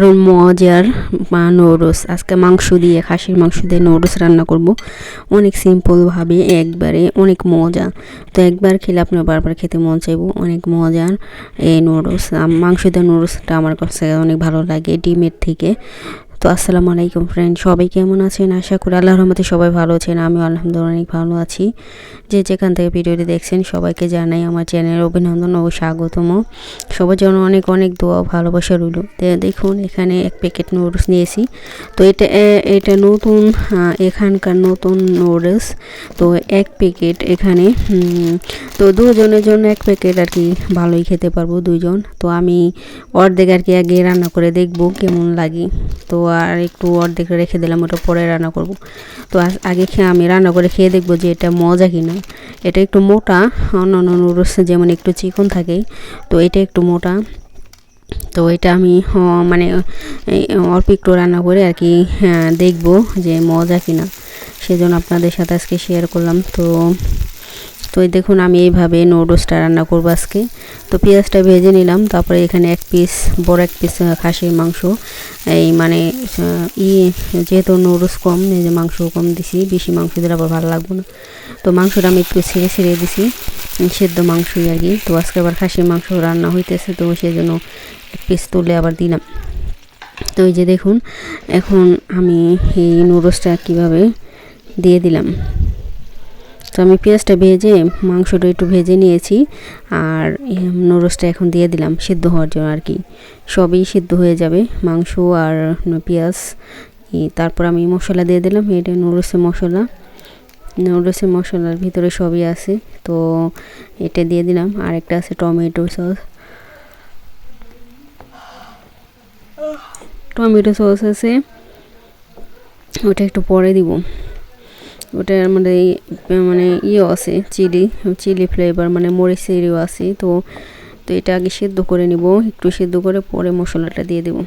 দারুণ মজার, মা নৌরস আজকে মাংস দিয়ে, খাসির মাংস দিয়ে নৌরস রান্না করব। অনেক সিম্পলভাবে একবারে অনেক মজা। তো একবার খেলে আপনার বারবার খেতে মন চাইব। অনেক মজার এই নৌরস মাংস দিয়ে নৌরসটা আমার কাছে অনেক ভালো লাগে ডিমের থেকে। তো আসসালামু আলাইকুম ফ্রেন্ড সবাই কেমন আছেন? আশা করি আল্লাহর রহমতে সবাই ভালো আছেন আমি আলহামদুলিল্লাহ অনেক ভালো আছি। যে যেখান থেকে ভিডিওটি দেখছেন সবাইকে জানাই আমার চ্যানেলের অভিনন্দন ও স্বাগতম। সবার জন্য অনেক অনেক দোয়া ভালোবাসা রইল। দেখুন, এখানে এক প্যাকেট নুডলস নিয়েছি। তো এটা এটা নতুন এখানকার নতুন নুডলস তো এক প্যাকেট এখানে তো দুজনের জন্য এক প্যাকেট আর কি ভালোই খেতে পারব দুজন তো আমি অর্ধেক আর কি আগে রান্না করে দেখব কেমন লাগে। তো আর একটু অর্ধেক রেখে দিলাম ওটা পরে রান্না করব। তো আগে খেয়ে আমি রান্না করে খেয়ে দেখব যে এটা মজা কিনা। এটা একটু মোটা অন্য অন্য নুডলস যেমন একটু চিকন থাকে তো এটা একটু মোটা। তো এটা আমি মানে অল্প একটু রান্না করে আর কি হ্যাঁ, দেখব যে মজা কিনা। সেজন্য আপনাদের সাথে আজকে শেয়ার করলাম। তো তো এই দেখুন আমি এইভাবে নুডলসটা রান্না করব আজকে। তো পেঁয়াজটা ভেজে নিলাম, তারপরে এখানে এক পিস বড় এক পিস খাসির মাংস। এই মানে ই যেহেতু নুডলস কম, এই যে মাংস কম দিছি, বেশি মাংস দিলে আবার ভালো লাগবে না। তো মাংসটা আমি একটু ছিঁড়ে ছেড়ে দিছি সেদ্ধ মাংসই আর কি। তো আজকে আবার খাসির মাংস রান্না হইতেছে, তো সেই জন্য এক পিস তুলে আবার দিলাম। তো এই যে দেখুন, এখন আমি এই নুডলসটা কীভাবে দিয়ে দিলাম। আমি পেঁয়াজটা ভেজে, মাংসটা একটু ভেজে নিয়েছি আর নুডলসটা এখন দিয়ে দিলাম সিদ্ধ হওয়ার জন্য আর কি। সবই সিদ্ধ হয়ে যাবে, মাংস আর পেঁয়াজ। তারপর আমি মশলা দিয়ে দিলাম এটা নুডলসের মশলা। নুডলসের মশলার ভিতরে সবই আছে, তো এটা দিয়ে দিলাম। আর একটা আছে টমেটো সস। টমেটো সস আছে, ওটা একটু পরে দিব। ওটার মধ্যে মানে ইয়েও আছে, চিলি চিলি ফ্লেভার মানে মরিচেরও আছে, তো তো এটা আগে সেদ্ধ করে নিব, একটু সেদ্ধ করে পরে মশলাটা দিয়ে দেব।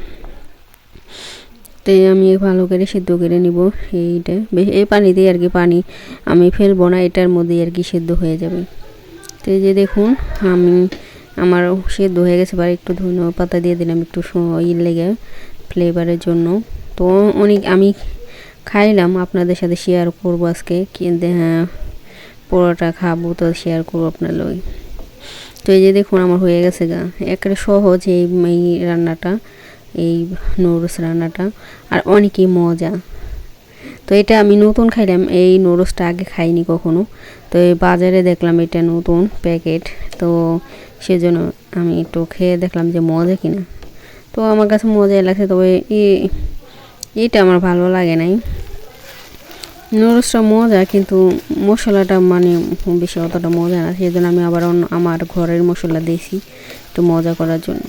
তো আমি ভালো করে সেদ্ধ করে নিব, এইটা বে- এই পানি দিয়ে আর কি পানি, আমি ফেলব না, এটার মধ্যেই আর কি সেদ্ধ হয়ে যাবে। তো এই যে দেখুন, আমি, আমার সেদ্ধ হয়ে গেছে, এবার একটু ধনে পাতা দিয়ে দিলাম, একটু ইয়ে লেগে ফ্লেভারের জন্য। তো অনেক, আমি খাইলাম, আপনাদের সাথে শেয়ার করব আজকে। কিন্তু হ্যাঁ পরোটা খাব তো শেয়ার করব আপনার লই তো এই যে দেখুন আমার হয়ে গেছে গা। একেবারে সহজ এই রান্নাটা, এই নুডলস রান্নাটা। আর অনেকই মজা। তো এটা আমি নতুন খাইলাম, এই নুডলসটা আগে খাইনি কখনো। তো এই বাজারে দেখলাম এটা নতুন প্যাকেট তো সেজন্য আমি একটু খেয়ে দেখলাম যে মজা কিনা। তো আমার কাছে মজাই লাগছে, তবে এই এটা আমার ভালো লাগে নাই। নুডলসটা মজা, কিন্তু মশলাটা মানে বেশি অতটা মজা না। সেই জন্য আমি আবার আমার ঘরের মশলা দিয়েছি, একটু মজা করার জন্য।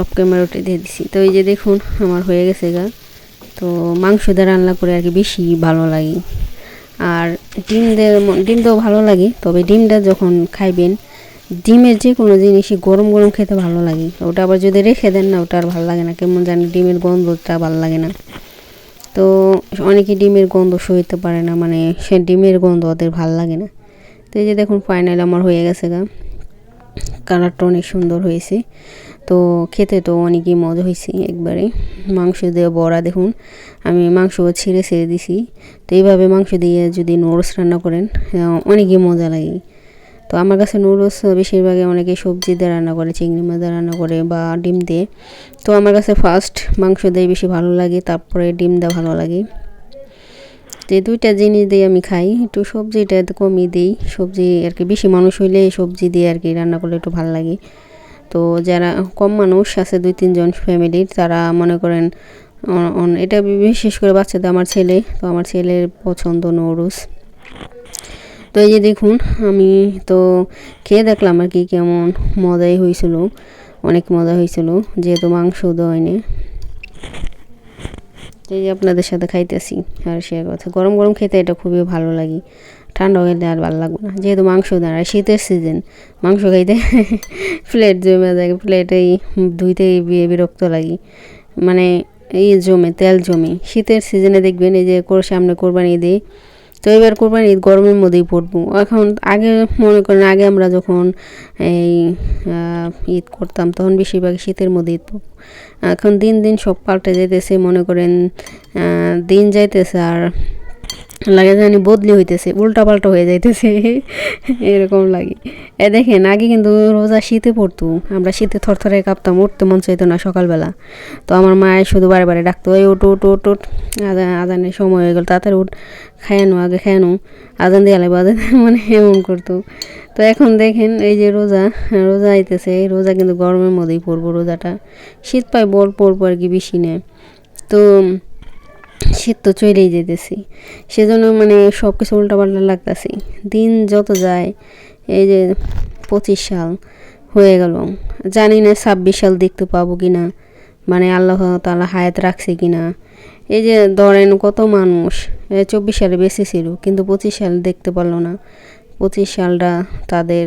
অফ ক্যামেরাটা দিয়ে দিছি। তো এই যে দেখুন, আমার হয়ে গেছে গা। তো মাংস দিয়ে রান্না করে আর কি বেশি ভালো লাগে। আর ডিম দিয়ে, ডিম দিয়েও ভালো লাগে, তবে ডিমটা যখন খাইবেন ডিমের যে কোনো জিনিসই গরম গরম খেতে ভালো লাগে। ওটা আবার যদি রেখে দেন না, ওটা আর ভালো লাগে না। কেমন জানি ডিমের গন্ধটা ভালো লাগে না। তো অনেকে ডিমের গন্ধ সইতে পারে না মানে সে ডিমের গন্ধ ওদের ভালো লাগে না। তো এই যে দেখুন ফাইনাল আমার হয়ে গেছে গা। কালারটা অনেক সুন্দর হয়েছে। তো খেতে তো অনেকই মজা হয়েছে একবারে। মাংস দিয়ে বড়া দেখুন, আমি মাংস ছিঁড়ে ছেড়ে দিছি। তো এইভাবে মাংস দিয়ে যদি নোরস রান্না করেন অনেকই মজা লাগে। তো আমার কাছে নুডলস বেশিরভাগই অনেকে সবজি দিয়ে রান্না করে, চিংড়ি মাছ দিয়ে রান্না করে বা ডিম দিয়ে। তো আমার কাছে ফার্স্ট মাংস দিয়ে বেশি ভালো লাগে, তারপরে ডিম দেওয়া ভালো লাগে। যে দুইটা জিনিস দিয়ে আমি খাই, একটু সবজিটা কমই দিই। সবজি আর কি, বেশি মানুষ হইলে সবজি দিয়ে আর কি রান্না করলে একটু ভালো লাগে। তো যারা কম মানুষ আছে, দুই, তিনজন ফ্যামিলির তারা মনে করেন এটা বিশেষ করে বাচ্চাদের, আমার ছেলে। তো আমার ছেলের পছন্দ নুডলস তো এই যে দেখুন, আমি তো খেয়ে দেখলাম আর কি কেমন মজাই হয়েছিল, অনেক মজা হয়েছিল, যেহেতু মাংস দেয়নি এই যে আপনাদের সাথে খাইতেছি আর সে কথা। গরম গরম খেতে এটা খুবই ভালো লাগে, ঠান্ডা হলে আর ভালো লাগবে না। যেহেতু মাংস দেয় আর শীতের সিজন মাংস খাইতে প্লেট জমে যায় প্লেটেই ধুইতেই বিরক্ত লাগে। মানে এই জমে, তেল জমে। শীতের সিজনে দেখবেন, এই যে কোর- সামনে কোরবানি দিই তো এবার কোরবানি ঈদ গরমের মধ্যেই পড়ব। এখন আগে মনে করেন, আগে আমরা যখন এই ঈদ করতাম, তখন বেশিরভাগ শীতের মধ্যে ঈদ পড়ব। এখন দিন দিন সব পাল্টে যেতেছে মনে করেন দিন যাইতেছে আর লাগে জানি বদলি হইতেছে উল্টা পাল্টা হয়ে যাইতেছে, এরকম লাগে। এ দেখেন, আগে কিন্তু রোজা শীতে পড়তো, আমরা শীতে থরথরে কাঁপতাম, উঠতে মন চাইতো না সকালবেলা। তো আমার মায়ের শুধু বারে বারে ডাকতো ওই উঠ উঠ উঠ উঠ। আজান, আজানের সময় হয়ে গেল, তাড়াতাড়ি উঠ খায়ানো আগে খায়ানো আজান দিয়ে আজান মানে এমন করতো। তো এখন দেখেন, এই যে রোজা রোজা আইতেছে, এই রোজা কিন্তু গরমের মধ্যেই পড়ব রোজাটা। শীত পায় বল পড়ব আর কি বেশি নেয়। তো শীত তো চলেই যেতেছি। সেজন্য মানে সব কিছু উল্টাপাল্টা লাগতেছি। দিন যত যায়, এই যে পঁচিশ সাল হয়ে গেল। জানি না ছাব্বিশ সাল দেখতে পাবো কি না মানে আল্লাহ তালা হায়াত রাখছে কি না এই যে ধরেন কত মানুষ চব্বিশ সালে বেঁচে ছিল, কিন্তু পঁচিশ সাল দেখতে পারল না। পঁচিশ সালটা তাদের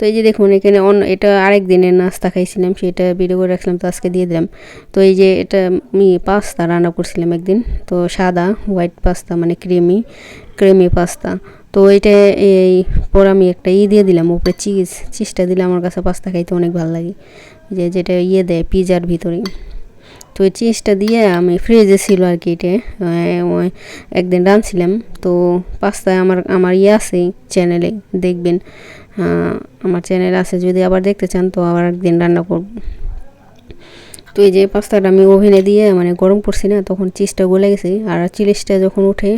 তো এই যে দেখুন, এখানে অন্য এটা আরেক দিনের নাস্তা খাইছিলাম, সেটা ভিডিও করে রাখলাম, তো আজকে দিয়ে দিলাম। তো এই যে এটা আমি পাস্তা রান্না করছিলাম একদিন, তো সাদা, হোয়াইট পাস্তা মানে ক্রিমি ক্রিমি পাস্তা। তো এইটা এই পর আমি একটা ই দিয়ে দিলাম, উপরে চিজ, চিজটা দিলে আমার কাছে পাস্তা খাইতে অনেক ভালো লাগে। যে যেটা ইয়ে দেয়, পিজার ভিতরে। তো ওই চিজটা দিয়ে আমি ফ্রিজে ছিল আর কি এটা একদিন রাঁধছিলাম। তো পাস্তায় আমার আমার ইয়ে আছে চ্যানেলে দেখবেন। আমার চ্যানেল আছে, যদি আবার দেখতে চান তো আবার একদিন রান্না করব। তো এই যে পাস্তাটা আমি ওভেনে দিয়ে মানে গরম করছি না, তখন চিজটা গলে গেছে। আর চিলিসটা যখন উঠে